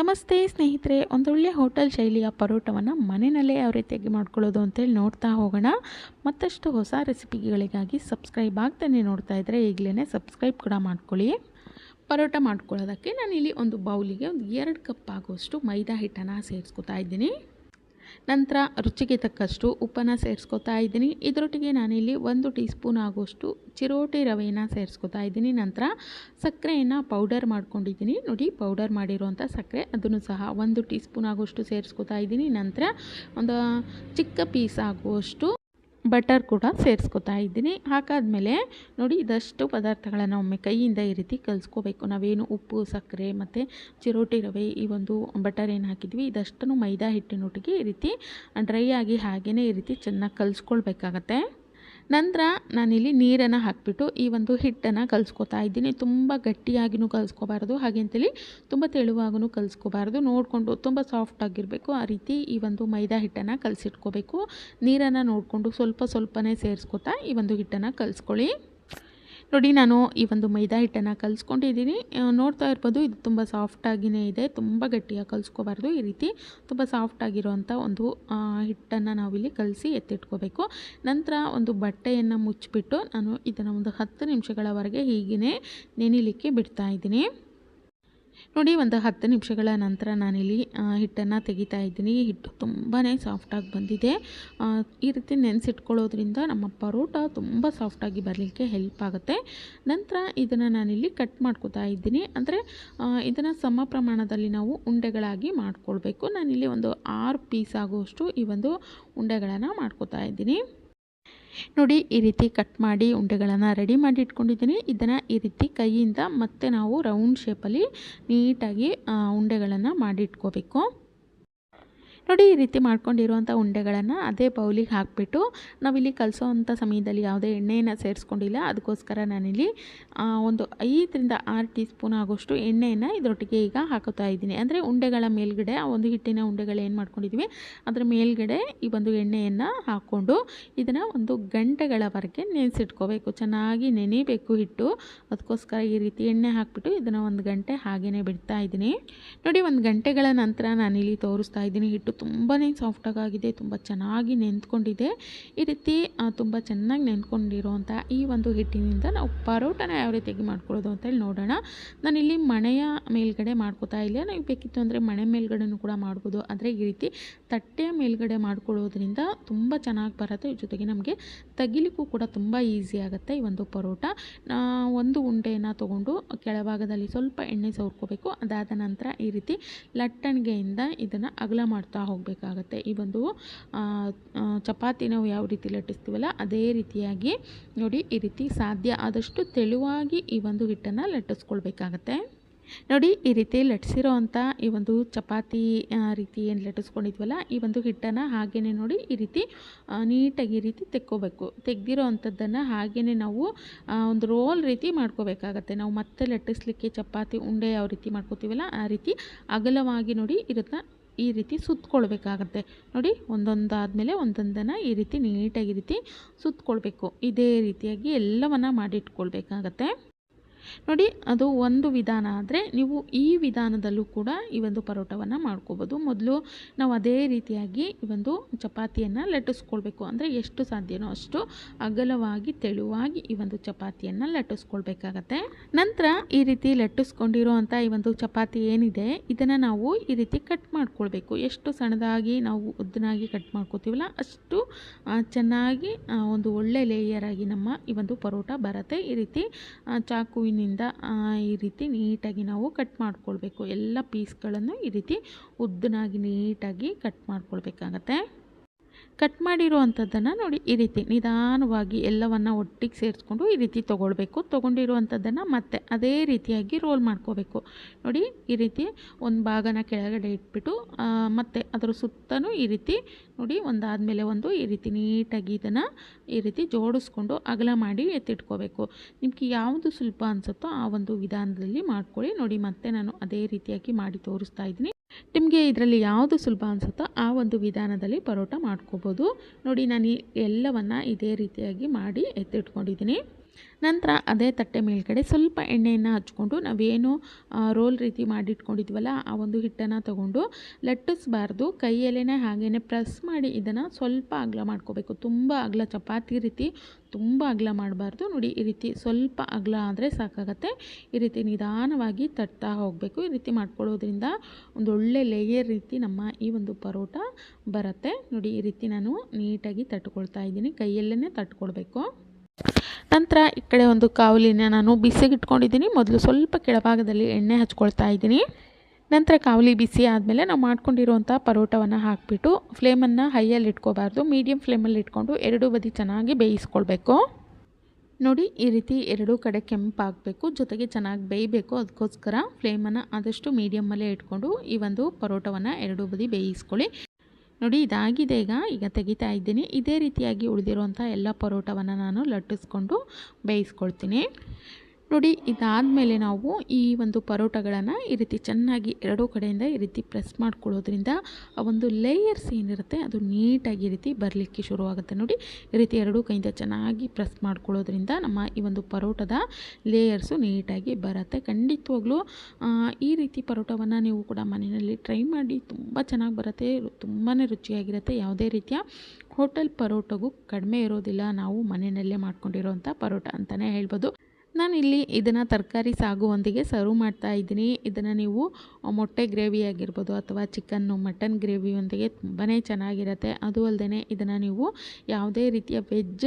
ನಮಸ್ತೆ ಸ್ನೇಹಿತರೆ, ಒಂದೊಳ್ಳೆ ಹೋಟೆಲ್ ಶೈಲಿಯ ಪರೋಟವನ್ನು ಮನೆಯಲ್ಲೇ ಯಾವ ರೀತಿಯಾಗಿ ಮಾಡ್ಕೊಳ್ಳೋದು ಅಂತೇಳಿ ನೋಡ್ತಾ ಹೋಗೋಣ. ಮತ್ತಷ್ಟು ಹೊಸ ರೆಸಿಪಿಗಳಿಗಾಗಿ ಸಬ್ಸ್ಕ್ರೈಬ್ ಆಗ್ತಾನೆ ನೋಡ್ತಾ ಇದ್ದರೆ ಈಗಲೇ ಸಬ್ಸ್ಕ್ರೈಬ್ ಕೂಡ ಮಾಡ್ಕೊಳ್ಳಿ. ಪರೋಟ ಮಾಡ್ಕೊಳ್ಳೋದಕ್ಕೆ ನಾನಿಲ್ಲಿ ಒಂದು ಬೌಲಿಗೆ ಒಂದು ಎರಡು ಕಪ್ ಆಗುವಷ್ಟು ಮೈದಾ ಹಿಟ್ಟನ್ನು ಸೇರಿಸ್ಕೊತಾ ಇದ್ದೀನಿ. ನಂತರ ರುಚಿಗೆ ತಕ್ಕಷ್ಟು ಉಪ್ಪನ್ನು ಸೇರಿಸ್ಕೊತಾ ಇದ್ದೀನಿ. ಇದರೊಟ್ಟಿಗೆ ನಾನಿಲ್ಲಿ ಒಂದು ಟೀ ಸ್ಪೂನ್ ಆಗೋಷ್ಟು ಚಿರೋಟಿ ರವೆಯನ್ನು ಸೇರಿಸ್ಕೊತಾ ಇದ್ದೀನಿ. ನಂತರ ಸಕ್ಕರೆಯನ್ನು ಪೌಡರ್ ಮಾಡ್ಕೊಂಡಿದ್ದೀನಿ. ನೋಡಿ, ಪೌಡರ್ ಮಾಡಿರುವಂಥ ಸಕ್ಕರೆ ಅದನ್ನು ಸಹ ಒಂದು ಟೀ ಸ್ಪೂನ್ ಆಗುವಷ್ಟು ಸೇರಿಸ್ಕೊತಾ ಇದ್ದೀನಿ. ನಂತರ ಒಂದು ಚಿಕ್ಕ ಪೀಸ್ ಆಗುವಷ್ಟು ಬಟರ್ ಕೂಡ ಸೇರಿಸ್ಕೊತಾ ಇದ್ದೀನಿ. ಹಾಕಾದಮೇಲೆ ನೋಡಿ ಇದಷ್ಟು ಪದಾರ್ಥಗಳನ್ನು ಒಮ್ಮೆ ಕೈಯಿಂದ ಈ ರೀತಿ ಕಲಿಸ್ಕೋಬೇಕು. ನಾವೇನು ಉಪ್ಪು, ಸಕ್ಕರೆ ಮತ್ತು ಚಿರೋಟಿ ರವೆ ಈ ಒಂದು ಬಟರ್ ಏನು ಹಾಕಿದ್ವಿ, ಇದಷ್ಟನ್ನು ಮೈದಾ ಹಿಟ್ಟಿನೊಟ್ಟಿಗೆ ಈ ರೀತಿ ಡ್ರೈ ಆಗಿ ಹಾಗೆಯೇ ಈ ರೀತಿ ಚೆನ್ನಾಗಿ ಕಲಿಸ್ಕೊಳ್ಬೇಕಾಗತ್ತೆ. ನಂತರ ನಾನಿಲ್ಲಿ ನೀರನ್ನು ಹಾಕಿಬಿಟ್ಟು ಈ ಒಂದು ಹಿಟ್ಟನ್ನು ಕಲಿಸ್ಕೊತಾ ಇದ್ದೀನಿ. ತುಂಬ ಗಟ್ಟಿಯಾಗಿನೂ ಕಲಿಸ್ಕೋಬಾರ್ದು, ಹಾಗೆ ಅಂತೇಳಿ ತುಂಬ ತೆಳುವಾಗೂ ಕಲಿಸ್ಕೋಬಾರ್ದು. ನೋಡಿಕೊಂಡು ತುಂಬ ಸಾಫ್ಟ್ ಆಗಿರಬೇಕು. ಆ ರೀತಿ ಈ ಒಂದು ಮೈದಾ ಹಿಟ್ಟನ್ನು ಕಲಸಿಟ್ಕೋಬೇಕು. ನೀರನ್ನು ನೋಡಿಕೊಂಡು ಸ್ವಲ್ಪ ಸ್ವಲ್ಪನೇ ಸೇರಿಸ್ಕೊತಾ ಈ ಒಂದು ಹಿಟ್ಟನ್ನು ಕಲಿಸ್ಕೊಳ್ಳಿ. ನೋಡಿ, ನಾನು ಈ ಒಂದು ಮೈದಾ ಹಿಟ್ಟನ್ನು ಕಲಿಸ್ಕೊಂಡಿದ್ದೀನಿ. ನೋಡ್ತಾ ಇರ್ಬೋದು, ಇದು ತುಂಬ ಸಾಫ್ಟಾಗಿಯೇ ಇದೆ. ತುಂಬ ಗಟ್ಟಿಯಾಗಿ ಕಲಿಸ್ಕೋಬಾರ್ದು. ಈ ರೀತಿ ತುಂಬ ಸಾಫ್ಟಾಗಿರೋವಂಥ ಒಂದು ಹಿಟ್ಟನ್ನು ನಾವಿಲ್ಲಿ ಕಲಸಿ ಎತ್ತಿಟ್ಕೋಬೇಕು. ನಂತರ ಒಂದು ಬಟ್ಟೆಯನ್ನು ಮುಚ್ಚಿಬಿಟ್ಟು ನಾನು ಇದನ್ನು ಒಂದು ಹತ್ತು ನಿಮಿಷಗಳವರೆಗೆ ಹೀಗೇ ನೆನಿಲಿಕ್ಕೆ ಬಿಡ್ತಾ ಇದ್ದೀನಿ. ನೋಡಿ, ಒಂದು ಹತ್ತು ನಿಮಿಷಗಳ ನಂತರ ನಾನಿಲ್ಲಿ ಹಿಟ್ಟನ್ನು ತೆಗಿತಾ ಇದ್ದೀನಿ. ಹಿಟ್ಟು ತುಂಬಾ ಸಾಫ್ಟಾಗಿ ಬಂದಿದೆ. ಈ ರೀತಿ ನೆನೆಸಿಟ್ಕೊಳ್ಳೋದ್ರಿಂದ ನಮ್ಮ ಪರೋಟ ತುಂಬ ಸಾಫ್ಟಾಗಿ ಬರಲಿಕ್ಕೆ ಹೆಲ್ಪ್ ಆಗುತ್ತೆ. ನಂತರ ಇದನ್ನು ನಾನಿಲ್ಲಿ ಕಟ್ ಮಾಡ್ಕೋತಾ ಇದ್ದೀನಿ. ಅಂದರೆ ಇದನ್ನು ಸಮ ಪ್ರಮಾಣದಲ್ಲಿ ನಾವು ಉಂಡೆಗಳಾಗಿ ಮಾಡಿಕೊಳ್ಬೇಕು. ನಾನಿಲ್ಲಿ ಒಂದು ಆರು ಪೀಸ್ ಆಗುವಷ್ಟು ಈ ಒಂದು ಉಂಡೆಗಳನ್ನು ಮಾಡ್ಕೋತಾ ಇದ್ದೀನಿ. ನೋಡಿ, ಈ ರೀತಿ ಕಟ್ ಮಾಡಿ ಉಂಡೆಗಳನ್ನು ರೆಡಿ ಮಾಡಿ ಇಟ್ಕೊಂಡಿದ್ದೀನಿ. ಇದನ್ನು ಈ ರೀತಿ ಕೈಯಿಂದ ಮತ್ತೆ ನಾವು ರೌಂಡ್ ಶೇಪಲ್ಲಿ ನೀಟಾಗಿ ಉಂಡೆಗಳನ್ನು ಮಾಡಿ ಇಟ್ಕೋಬೇಕು. ನೋಡಿ ಈ ರೀತಿ ಮಾಡ್ಕೊಂಡಿರುವಂಥ ಉಂಡೆಗಳನ್ನು ಅದೇ ಬೌಲಿಗೆ ಹಾಕಿಬಿಟ್ಟು ನಾವಿಲ್ಲಿ ಕಲಿಸೋವಂಥ ಸಮಯದಲ್ಲಿ ಯಾವುದೇ ಎಣ್ಣೆಯನ್ನು ಸೇರಿಸ್ಕೊಂಡಿಲ್ಲ. ಅದಕ್ಕೋಸ್ಕರ ನಾನಿಲ್ಲಿ ಒಂದು ಐದರಿಂದ ಆರು ಟೀ ಸ್ಪೂನ್ ಆಗೋಷ್ಟು ಎಣ್ಣೆಯನ್ನು ಇದರೊಟ್ಟಿಗೆ ಈಗ ಹಾಕೋತಾ ಇದ್ದೀನಿ. ಅಂದರೆ ಉಂಡೆಗಳ ಮೇಲ್ಗಡೆ, ಆ ಒಂದು ಹಿಟ್ಟಿನ ಉಂಡೆಗಳು ಏನು ಮಾಡ್ಕೊಂಡಿದ್ವಿ, ಅದರ ಮೇಲ್ಗಡೆ ಈ ಒಂದು ಎಣ್ಣೆಯನ್ನು ಹಾಕ್ಕೊಂಡು ಇದನ್ನು ಒಂದು ಗಂಟೆಗಳವರೆಗೆ ನೆನೆಸಿಟ್ಕೋಬೇಕು. ಚೆನ್ನಾಗಿ ನೆನೆಯಬೇಕು ಹಿಟ್ಟು. ಅದಕ್ಕೋಸ್ಕರ ಈ ರೀತಿ ಎಣ್ಣೆ ಹಾಕಿಬಿಟ್ಟು ಇದನ್ನು ಒಂದು ಗಂಟೆ ಹಾಗೆಯೇ ಬಿಡ್ತಾ ಇದ್ದೀನಿ. ನೋಡಿ, ಒಂದು ಗಂಟೆಗಳ ನಂತರ ನಾನಿಲ್ಲಿ ತೋರಿಸ್ತಾ ಇದ್ದೀನಿ ಹಿಟ್ಟು ತುಂಬಾ ಸಾಫ್ಟಾಗಿದೆ ತುಂಬ ಚೆನ್ನಾಗಿ ನೆಂದ್ಕೊಂಡಿದೆ ಈ ರೀತಿ ತುಂಬ ಚೆನ್ನಾಗಿ ನೆಂದ್ಕೊಂಡಿರೋವಂಥ ಈ ಒಂದು ಹಿಟ್ಟಿನಿಂದ ನಾವು ಪರೋಟನ ಯಾವ ರೀತಿಯಾಗಿ ಮಾಡ್ಕೊಳ್ಳೋದು ಅಂತೇಳಿ ನೋಡೋಣ. ನಾನಿಲ್ಲಿ ಮಣೆಯ ಮೇಲ್ಗಡೆ ಮಾಡ್ಕೋತಾ ಇಲ್ಲ. ನಾವು ಬೇಕಿತ್ತು ಅಂದರೆ ಮಣೆ ಮೇಲ್ಗಡೆನೂ ಕೂಡ ಮಾಡ್ಬೋದು. ಆದರೆ ಈ ರೀತಿ ತಟ್ಟೆಯ ಮೇಲ್ಗಡೆ ಮಾಡ್ಕೊಳ್ಳೋದ್ರಿಂದ ತುಂಬ ಚೆನ್ನಾಗಿ ಬರುತ್ತೆ. ಜೊತೆಗೆ ನಮಗೆ ತಗಿಲಿಕ್ಕೂ ಕೂಡ ತುಂಬ ಈಸಿ ಆಗುತ್ತೆ ಈ ಒಂದು ಪರೋಟ. ಒಂದು ಉಂಡೆಯನ್ನು ತೊಗೊಂಡು ಕೆಳಭಾಗದಲ್ಲಿ ಸ್ವಲ್ಪ ಎಣ್ಣೆ ಸವರ್ಕೋಬೇಕು. ಅದಾದ ನಂತರ ಈ ರೀತಿ ಲಟ್ಟಣಿಗೆಯಿಂದ ಇದನ್ನು ಅಗಲ ಮಾಡ್ತಾ ಹೋಗಬೇಕಾಗತ್ತೆ. ಈ ಒಂದು ಚಪಾತಿ ನಾವು ಯಾವ ರೀತಿ ಲಟ್ಟಿಸ್ತೀವಲ್ಲ, ಅದೇ ರೀತಿಯಾಗಿ ನೋಡಿ ಈ ರೀತಿ ಸಾಧ್ಯ ಆದಷ್ಟು ತೆಳುವಾಗಿ ಈ ಒಂದು ಹಿಟ್ಟನ್ನು ಲಟ್ಟಿಸ್ಕೊಳ್ಬೇಕಾಗತ್ತೆ. ನೋಡಿ ಈ ರೀತಿ ಲಟ್ಸಿರೋ ಅಂಥ ಈ ಒಂದು ಚಪಾತಿ ರೀತಿ ಏನು ಲಟ್ಟಿಸ್ಕೊಂಡಿದ್ವಲ್ಲ, ಈ ಒಂದು ಹಿಟ್ಟನ್ನು ಹಾಗೆಯೇ ನೋಡಿ ಈ ರೀತಿ ನೀಟಾಗಿ ಈ ರೀತಿ ತೆಕ್ಕೋಬೇಕು. ತೆಗ್ದಿರೋ ಅಂಥದ್ದನ್ನು ಹಾಗೆಯೇ ನಾವು ಒಂದು ರೋಲ್ ರೀತಿ ಮಾಡ್ಕೋಬೇಕಾಗತ್ತೆ. ನಾವು ಮತ್ತೆ ಲಟ್ಟಿಸ್ಲಿಕ್ಕೆ ಚಪಾತಿ, ಉಂಡೆ ಯಾವ ರೀತಿ ಮಾಡ್ಕೋತೀವಲ್ಲ, ಆ ರೀತಿ ಅಗಲವಾಗಿ ನೋಡಿ ಇರುತ್ತೆ ಈ ರೀತಿ ಸುತ್ತಕೊಳ್ಬೇಕಾಗತ್ತೆ ನೋಡಿ, ಒಂದೊಂದಾದಮೇಲೆ ಒಂದೊಂದನ್ನು ಈ ರೀತಿ ನೀಟಾಗಿ ರೀತಿ ಸುತ್ತಕೊಳ್ಬೇಕು ಇದೇ ರೀತಿಯಾಗಿ ಎಲ್ಲವನ್ನು ಮಾಡಿಟ್ಕೊಳ್ಬೇಕಾಗತ್ತೆ. ನೋಡಿ, ಅದು ಒಂದು ವಿಧಾನ ಆದರೆ ನೀವು ಈ ವಿಧಾನದಲ್ಲೂ ಕೂಡ ಈ ಒಂದು ಪರೋಟವನ್ನು ಮಾಡ್ಕೋಬೋದು. ಮೊದಲು ನಾವು ಅದೇ ರೀತಿಯಾಗಿ ಈ ಒಂದು ಚಪಾತಿಯನ್ನು ಲಟ್ಟಿಸ್ಕೊಳ್ಬೇಕು. ಅಂದರೆ ಎಷ್ಟು ಸಾಧ್ಯನೋ ಅಷ್ಟು ಅಗಲವಾಗಿ, ತೆಳುವಾಗಿ ಈ ಒಂದು ಚಪಾತಿಯನ್ನು ಲಟ್ಟಿಸ್ಕೊಳ್ಬೇಕಾಗತ್ತೆ. ನಂತರ ಈ ರೀತಿ ಲಟ್ಟಿಸ್ಕೊಂಡಿರೋ ಅಂಥ ಈ ಒಂದು ಚಪಾತಿ ಏನಿದೆ, ಇದನ್ನು ನಾವು ಈ ರೀತಿ ಕಟ್ ಮಾಡ್ಕೊಳ್ಬೇಕು. ಎಷ್ಟು ಸಣ್ಣದಾಗಿ ನಾವು ಉದ್ದನಾಗಿ ಕಟ್ ಮಾಡ್ಕೋತೀವಲ್ಲ, ಅಷ್ಟು ಚೆನ್ನಾಗಿ ಒಂದು ಒಳ್ಳೆ ಲೇಯರ್ ಆಗಿ ನಮ್ಮ ಈ ಒಂದು ಪರೋಟ ಬರುತ್ತೆ. ಈ ರೀತಿ ಚಾಕುವಿನ ನಿಂದ ಈ ರೀತಿ ನೀಟಾಗಿ ನಾವು ಕಟ್ ಮಾಡ್ಕೊಳ್ಬೇಕು. ಎಲ್ಲ ಪೀಸ್ಗಳನ್ನು ಈ ರೀತಿ ಉದ್ದನಾಗಿ ನೀಟಾಗಿ ಕಟ್ ಮಾಡ್ಕೊಳ್ಬೇಕಾಗತ್ತೆ. ಕಟ್ ಮಾಡಿರುವಂಥದ್ದನ್ನು ನೋಡಿ, ಈ ರೀತಿ ನಿಧಾನವಾಗಿ ಎಲ್ಲವನ್ನು ಒಟ್ಟಿಗೆ ಸೇರಿಸ್ಕೊಂಡು ಈ ರೀತಿ ತೊಗೊಳ್ಬೇಕು. ತೊಗೊಂಡಿರುವಂಥದ್ದನ್ನು ಮತ್ತೆ ಅದೇ ರೀತಿಯಾಗಿ ರೋಲ್ ಮಾಡ್ಕೋಬೇಕು. ನೋಡಿ, ಈ ರೀತಿ ಒಂದು ಭಾಗನ ಕೆಳಗಡೆ ಇಟ್ಬಿಟ್ಟು ಮತ್ತು ಅದರ ಸುತ್ತನೂ ಈ ರೀತಿ ನೋಡಿ, ಒಂದಾದಮೇಲೆ ಒಂದು ಈ ರೀತಿ ನೀಟಾಗಿ ಇದನ್ನು ಈ ರೀತಿ ಜೋಡಿಸ್ಕೊಂಡು ಅಗಲ ಮಾಡಿ ಎತ್ತಿಟ್ಕೋಬೇಕು. ನಿಮಗೆ ಯಾವುದು ಸುಲಭ ಅನಿಸುತ್ತೋ ಆ ಒಂದು ವಿಧಾನದಲ್ಲಿ ಮಾಡ್ಕೊಳ್ಳಿ. ನೋಡಿ, ಮತ್ತೆ ನಾನು ಅದೇ ರೀತಿಯಾಗಿ ಮಾಡಿ ತೋರಿಸ್ತಾ ಇದ್ದೀನಿ. ನಿಮಗೆ ಇದರಲ್ಲಿ ಯಾವುದು ಸುಲಭ ಅನಿಸುತ್ತೋ ಆ ಒಂದು ವಿಧಾನದಲ್ಲಿ ಪರೋಟ ಮಾಡ್ಕೋಬೋದು. ನೋಡಿ, ನಾನು ಎಲ್ಲವನ್ನು ಇದೇ ರೀತಿಯಾಗಿ ಮಾಡಿ ಎತ್ತಿಟ್ಕೊಂಡಿದ್ದೀನಿ. ನಂತರ ಅದೇ ತಟ್ಟೆ ಮೇಲ್ಗಡೆ ಸ್ವಲ್ಪ ಎಣ್ಣೆಯನ್ನು ಹಚ್ಕೊಂಡು ನಾವೇನು ರೋಲ್ ರೀತಿ ಮಾಡಿಟ್ಕೊಂಡಿದ್ವಲ್ಲ ಆ ಒಂದು ಹಿಟ್ಟನ್ನು ತಗೊಂಡು ಲಟ್ಟಿಸ್ಬಾರ್ದು. ಕೈಯಲ್ಲೇ ಹಾಗೇ ಪ್ರೆಸ್ ಮಾಡಿ ಇದನ್ನು ಸ್ವಲ್ಪ ಅಗಲ ಮಾಡ್ಕೋಬೇಕು. ತುಂಬ ಅಗಲ, ಚಪಾತಿ ರೀತಿ ತುಂಬ ಅಗಲ ಮಾಡಬಾರ್ದು. ನೋಡಿ, ಈ ರೀತಿ ಸ್ವಲ್ಪ ಅಗಲ ಆದರೆ ಸಾಕಾಗತ್ತೆ. ಈ ರೀತಿ ನಿಧಾನವಾಗಿ ತಟ್ತಾ ಹೋಗಬೇಕು. ಈ ರೀತಿ ಮಾಡ್ಕೊಳ್ಳೋದ್ರಿಂದ ಒಂದು ಒಳ್ಳೆ ಲೇಯರ್ ರೀತಿ ನಮ್ಮ ಈ ಒಂದು ಪರೋಟ ಬರುತ್ತೆ. ನೋಡಿ, ಈ ರೀತಿ ನಾನು ನೀಟಾಗಿ ತಟ್ಕೊಳ್ತಾ ಇದ್ದೀನಿ. ಕೈಯಲ್ಲೇ ತಟ್ಕೊಳ್ಬೇಕು. ನಂತರ ಈ ಕಡೆ ಒಂದು ಕಾವಲಿನ ನಾನು ಬಿಸಿಗೆ ಇಟ್ಕೊಂಡಿದ್ದೀನಿ ಮೊದಲು ಸ್ವಲ್ಪ ಕೆಳಭಾಗದಲ್ಲಿ ಎಣ್ಣೆ ಹಚ್ಕೊಳ್ತಾ ಇದ್ದೀನಿ. ನಂತರ ಕಾವಲಿ ಬಿಸಿ ಆದಮೇಲೆ ನಾವು ಮಾಡ್ಕೊಂಡಿರುವಂಥ ಪರೋಟವನ್ನು ಹಾಕಿಬಿಟ್ಟು ಫ್ಲೇಮನ್ನು ಹೈಯಲ್ಲಿ ಇಟ್ಕೋಬಾರ್ದು. ಮೀಡಿಯಮ್ ಫ್ಲೇಮಲ್ಲಿ ಇಟ್ಕೊಂಡು ಎರಡೂ ಬದಿ ಚೆನ್ನಾಗಿ ಬೇಯಿಸ್ಕೊಳ್ಬೇಕು. ನೋಡಿ, ಈ ರೀತಿ ಎರಡೂ ಕಡೆ ಕೆಂಪಾಗಬೇಕು. ಜೊತೆಗೆ ಚೆನ್ನಾಗಿ ಬೇಯಬೇಕು. ಅದಕ್ಕೋಸ್ಕರ ಫ್ಲೇಮನ್ನು ಆದಷ್ಟು ಮೀಡಿಯಮ್ಮಲ್ಲೇ ಇಟ್ಕೊಂಡು ಈ ಒಂದು ಪರೋಟವನ್ನು ಎರಡೂ ಬದಿ ಬೇಯಿಸ್ಕೊಳ್ಳಿ. ನೋಡಿ ಇದಾಗಿದೆ ಈಗ. ಈಗ ತೆಗಿತಾ ಇದ್ದೀನಿ. ಇದೇ ರೀತಿಯಾಗಿ ಉಳಿದಿರುವಂಥ ಎಲ್ಲ ಪರೋಟವನ್ನು ನಾನು ಲಟ್ಟಿಸ್ಕೊಂಡು ಬೇಯಿಸ್ಕೊಳ್ತೀನಿ. ನೋಡಿ ಇದಾದ ಮೇಲೆ ನಾವು ಈ ಒಂದು ಪರೋಟಗಳನ್ನು ಈ ರೀತಿ ಚೆನ್ನಾಗಿ ಎರಡೂ ಕಡೆಯಿಂದ ಈ ರೀತಿ ಪ್ರೆಸ್ ಮಾಡ್ಕೊಳ್ಳೋದ್ರಿಂದ ಆ ಒಂದು ಲೇಯರ್ಸ್ ಏನಿರುತ್ತೆ, ಅದು ನೀಟಾಗಿ ಈ ರೀತಿ ಬರಲಿಕ್ಕೆ ಶುರುವಾಗುತ್ತೆ. ನೋಡಿ, ಈ ರೀತಿ ಎರಡೂ ಕೈಯಿಂದ ಚೆನ್ನಾಗಿ ಪ್ರೆಸ್ ಮಾಡ್ಕೊಳ್ಳೋದ್ರಿಂದ ನಮ್ಮ ಈ ಒಂದು ಪರೋಟದ ಲೇಯರ್ಸು ನೀಟಾಗಿ ಬರುತ್ತೆ. ಖಂಡಿತವಾಗ್ಲೂ ಈ ರೀತಿ ಪರೋಟವನ್ನು ನೀವು ಕೂಡ ಮನೆಯಲ್ಲಿ ಟ್ರೈ ಮಾಡಿ, ತುಂಬ ಚೆನ್ನಾಗಿ ಬರುತ್ತೆ ತುಂಬಾ ರುಚಿಯಾಗಿರುತ್ತೆ. ಯಾವುದೇ ರೀತಿಯ ಹೋಟೆಲ್ ಪರೋಟಗೂ ಕಡಿಮೆ ಇರೋದಿಲ್ಲ. ನಾವು ಮನೆಯಲ್ಲೇ ಮಾಡ್ಕೊಂಡಿರೋವಂಥ ಪರೋಟ ಅಂತಲೇ ಹೇಳ್ಬೋದು. ನಾನಿಲ್ಲಿ ಇದನ್ನು ತರಕಾರಿ ಸಾಗುವೊಂದಿಗೆ ಸರ್ವ್ ಮಾಡ್ತಾ ಇದ್ದೀನಿ. ಇದನ್ನು ನೀವು ಮೊಟ್ಟೆ ಗ್ರೇವಿ ಆಗಿರ್ಬೋದು ಅಥವಾ ಚಿಕನ್ನು ಮಟನ್ ಗ್ರೇವಿಯೊಂದಿಗೆ ತುಂಬಾ ಚೆನ್ನಾಗಿರುತ್ತೆ. ಅದು ಅಲ್ಲದೆ ಇದನ್ನು ನೀವು ಯಾವುದೇ ರೀತಿಯ ವೆಜ್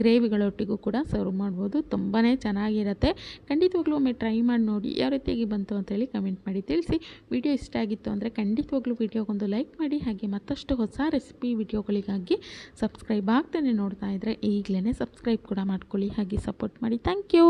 ಗ್ರೇವಿಗಳೊಟ್ಟಿಗೂ ಕೂಡ ಸರ್ವ್ ಮಾಡ್ಬೋದು. ತುಂಬಾ ಚೆನ್ನಾಗಿರುತ್ತೆ. ಖಂಡಿತವಾಗ್ಲೂ ಒಮ್ಮೆ ಟ್ರೈ ಮಾಡಿ ನೋಡಿ ಯಾವ ರೀತಿಯಾಗಿ ಬಂತು ಅಂತೇಳಿ ಕಮೆಂಟ್ ಮಾಡಿ ತಿಳಿಸಿ. ವಿಡಿಯೋ ಇಷ್ಟ ಆಗಿತ್ತು ಅಂದರೆ ಖಂಡಿತವಾಗ್ಲೂ ವಿಡಿಯೋಗೊಂದು ಲೈಕ್ ಮಾಡಿ. ಹಾಗೆ ಮತ್ತಷ್ಟು ಹೊಸ ರೆಸಿಪಿ ವಿಡಿಯೋಗಳಿಗಾಗಿ ಸಬ್ಸ್ಕ್ರೈಬ್ ಆಗ್ತಾನೆ ನೋಡ್ತಾ ಇದ್ದರೆ ಈಗಲೇ ಸಬ್ಸ್ಕ್ರೈಬ್ ಕೂಡ ಮಾಡ್ಕೊಳ್ಳಿ. ಹಾಗೆ ಸಪೋರ್ಟ್ ಮಾಡಿ. Thank you